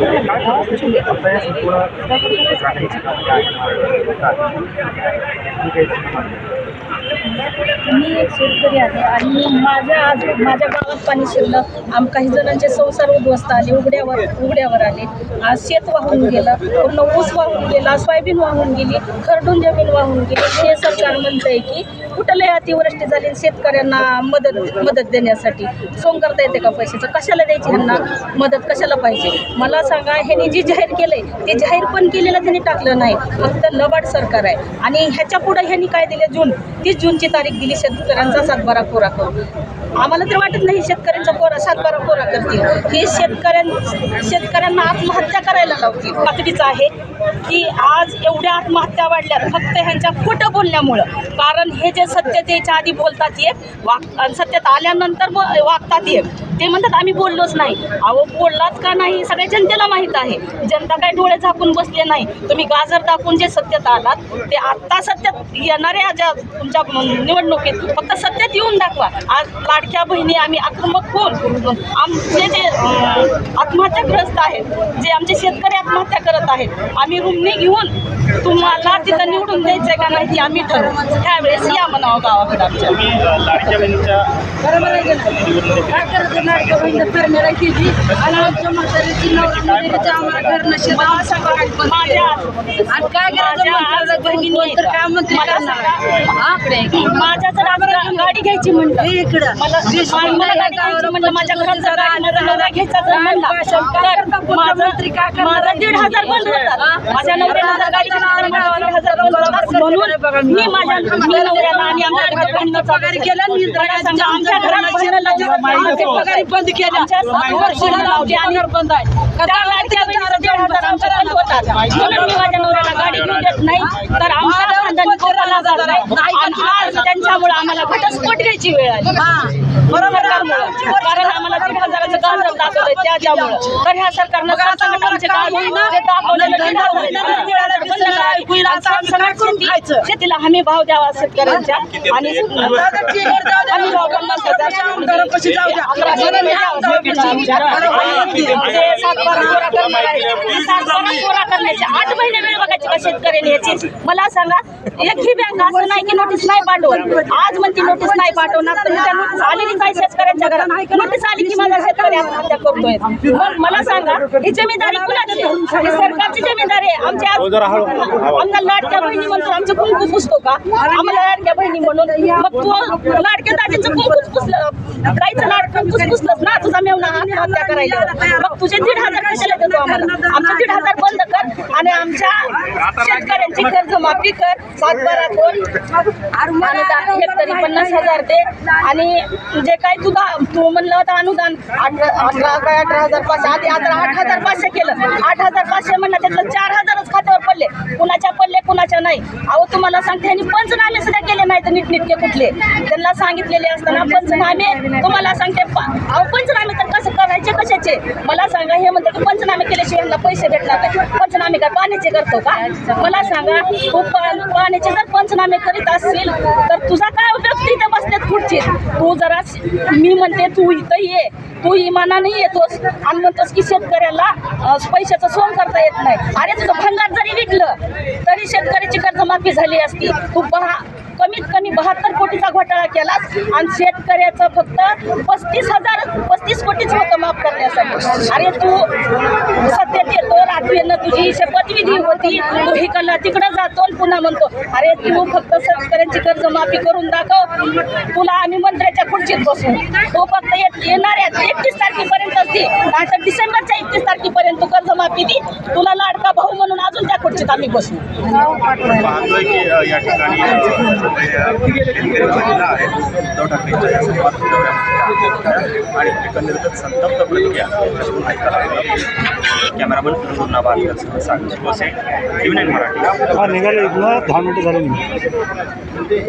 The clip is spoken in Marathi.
Thank you. मी एक शेतकरी आहे आणि माझ्या आज माझ्या गावात पाणी शिरलं. आम काही जणांचे संसार उद्ध्वस्त आले उघड्यावर उघड्यावर आले. आज शेत वाहून गेलं पूर्ण ऊस वाहून गेला सोयाबीन वाहून गेली खरडून जमीन वाहून गेली. हे सरकार म्हणतंय की कुठलंही अतिवृष्टी झाली शेतकऱ्यांना मदत मदत देण्यासाठी सोंग करता येते का पैशाचं? कशाला द्यायची ह्यांना मदत? कशाला पाहिजे? मला सांगा ह्यांनी जी जाहीर केलंय ते जाहीर पण केलेलं त्यांनी टाकलं नाही. फक्त लबाड सरकार आहे. आणि ह्याच्या पुढे ह्यांनी काय दिले? जून तीस जूनची तारीख दिली. शेतकऱ्यांचा सातबारा कोरा करू आम्हाला तर वाटत नाही शेतकऱ्यांचा कोरा सातबारा कोरा करतील. हे शेतकऱ्यां शेतकऱ्यांना आत्महत्या करायला लावतील. ताकदीचं आहे की आज एवढ्या आत्महत्या वाढल्यात फक्त ह्यांच्या खोटं बोलण्यामुळं. कारण हे जे सत्यतेच्या आधी बोलतात ये वाग सत्यत आल्यानंतर ब- वागतात ये ते म्हणतात आम्ही बोललोच नाही. अहो बोललाच का नाही? सगळ्या जनतेला माहीत आहे. जनता काय डोळे झाकून बसले नाही. तुम्ही गाजर दाखवून जे सत्यात आलात ते आत्ता सत्यात येणाऱ्या ज्या तुमच्या निवडणुकीत फक्त सत्यात येऊन दाखवा. आज लाडक्या बहिणी आम्ही आक्रमक होऊन आमचे जे आत्महत्याग्रस्त आहेत जे आमचे शेतकरी आत्महत्या करत आहेत आम्ही रुमणी घेऊन तुम्हाला तिथं निवडून द्यायचं का नाही ते आम्ही ठरवू. त्यावेळेस या म्हणावं गावाकडे आमच्या. माझ्या हा? गाडी घ्यायची म्हणलं. हे इकडं. म्हणलं माझ्या घराचा माझा घ्यायचा दीड हजार बंद होतात. माझ्या नवऱ्याला म्हणून मी. माझ्या मी नवऱ्याला आणि आमच्या पगार केला आमच्या बंद केल्या आमच्या सात वर्षाला लावली आणि बंद आहे. त्या लाडक्या बहिणीचं दीड हजार आमच्या बंद होतात. म्हणून मी माझ्या नवऱ्याला गाडी घेऊन देत नाही. तर आमचा त्यांच्यामुळे आम्हाला घटस्फोट घ्यायची वेळ आली. बरोबर. कारण आम्हाला दीड हजाराचं गाजर त्याच्यामुळं. तर ह्या सरकारनं आमचे जे दाखवलेलं शेतीला हमी भाव द्यावा शेतकऱ्यांच्या. आणि हमी भाव पन्नास हजार अकराशे रुपये द्यावा शेतकऱ्यांच्या. ते सातबारा कोरा करणार आहे. ते सातबारा कोरा करण्याचे आठ महिने वेळ बघायची का शेतकऱ्यांनी याची? मला सांगा एकही बँक असं नाही की नोटीस नाही पाठवत. आज म्हणते नोटीस नाही पाठवणार तर नोटीस आहे शेतकऱ्यांच्या घरात? नोटीस आली की माझा शेतकरी आत्महत्या करतोय. मग मला सांगा ही जमीनदारी कुणाची आहे? ही सरकारची जमीनदारी आहे. आमच्या आम्हाला लाडक्या बहिणी म्हणतो आमचं कुंकू पुसतो का? आम्हाला लाडक्या बहिणी म्हणून मग तू लाडक्या दाजीचं कुंकूच पुसलं गाईचं लाडकं कुंकूच पुसलंच ना? तुझा मेवना आत्महत्या करायला. मग तुझे दीड हजार कशाला देतो आम्हाला? आमचं दीड हजार आणि आमच्या शेतकऱ्यांची कर्जमाफी कर सातबारातून कोण अनुदान हेक्टरी पन्नास हजार दे. आणि जे काही तुझा तू म्हणलं होतं अनुदान अठरा अठरा काय अठरा हजार पाचशे? आधी आता आठ हजार पाचशे केलं. आठ हजार पाचशे म्हणलं त्यातलं चार हजारच खात्यावर पडले. कुणाच्या पडले कुणाच्या नाही. अहो तुम्हाला सांगते ह्यांनी पंचनामे सुद्धा केले नाहीत नीटनेटके कुठले. त्यांना सांगितलेले असताना पंचनामे तुम्हाला सांगते प- अहो पंचनामे तर कसं कशाचे? मला सांगा हे म्हणते पंचनामे केल्याशिवाय यांना पैसे भेटणार नाही. पंचनामे काय पाण्याचे करतो का? मला सांगा तू पाण्याचे जर पंचनामे करीत असतील तर तुझा काय उपयोग तिथे इथं बसण्यात खुर्चीत? तू जरा मी म्हणते तू इथं ये. तू इमानाने येतोस आणि म्हणतोस की शेतकऱ्याला पैशाचं सोन करता येत नाही. अरे तुझं भंगार जरी विकलं तरी शेतकऱ्याची कर्जमाफी झाली असती. तू पहा कमीत कमी बहात्तर कोटीचा घोटाळा केलास आणि शेतकऱ्याचं फक्त पस्तीस हजार पस्तीस कोटीच होतं माफ करण्यासाठी. अरे तू सत्यात येतो रात्रीनं तुझी शपथविधी होती तू कला तिकडं जातो पुन्हा म्हणतो अरे तू फक्त शेतकऱ्यांची कर्जमाफी करून दाखव तुला आम्ही मंत्र्याच्या खुर्चीत बसू तो फक्त येत- येणाऱ्या एकतीस तारखेपर्यंत असते नाहीतर डिसेंबरच्या एकतीस तारखेपर्यंत तू कर्जमाफी दी. तुला लाडका भाऊ म्हणून अजून त्या खुर्चीत आम्ही बसू उद्धव ठाकरेंच्या या संवाद आणि एकंदरीतच संतप्त प्रतिक्रिया त्याच्यातून ऐकायला कॅमेरामन पूर्णा बारकर सागर शिवसे नाईन मराठी हा निघाले. दहा मिनिटं झाले.